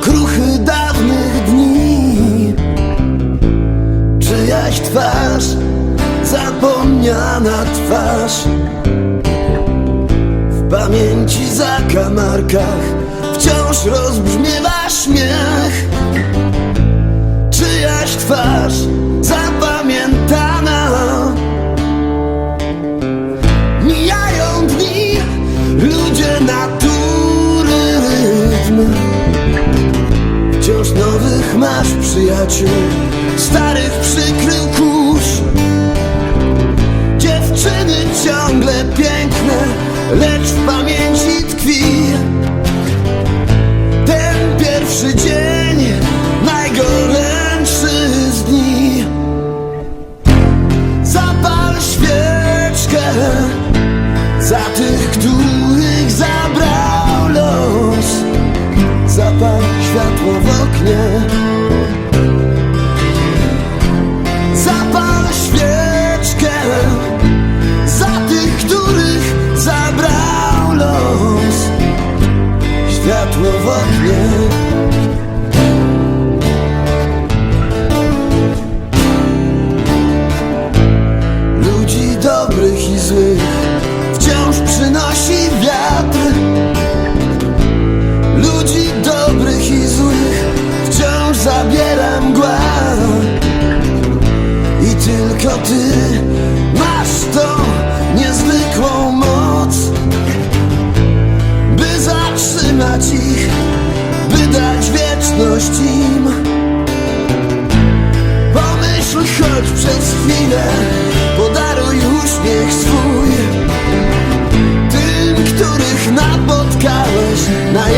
okruchy dawnych dni. Czyjaś twarz, zapomniana twarz. W pamięci zakamarkach wciąż rozbrzmiewa śmiech. Czyjaś twarz zapamiętana. Mijają dni, ludzie natury nowych masz przyjaciół. Starych przykrył kurz. Dziewczyny ciągle piękne Lecz w pamięci oknie Zapal świeczkę Za tych, których zabrał los. Światło w oknie ty masz tą niezwykłą moc, by zatrzymać ich, by dać wieczność im. Pomyśl choć przez chwilę, podaruj uśmiech swój, tym, których napotkałeś na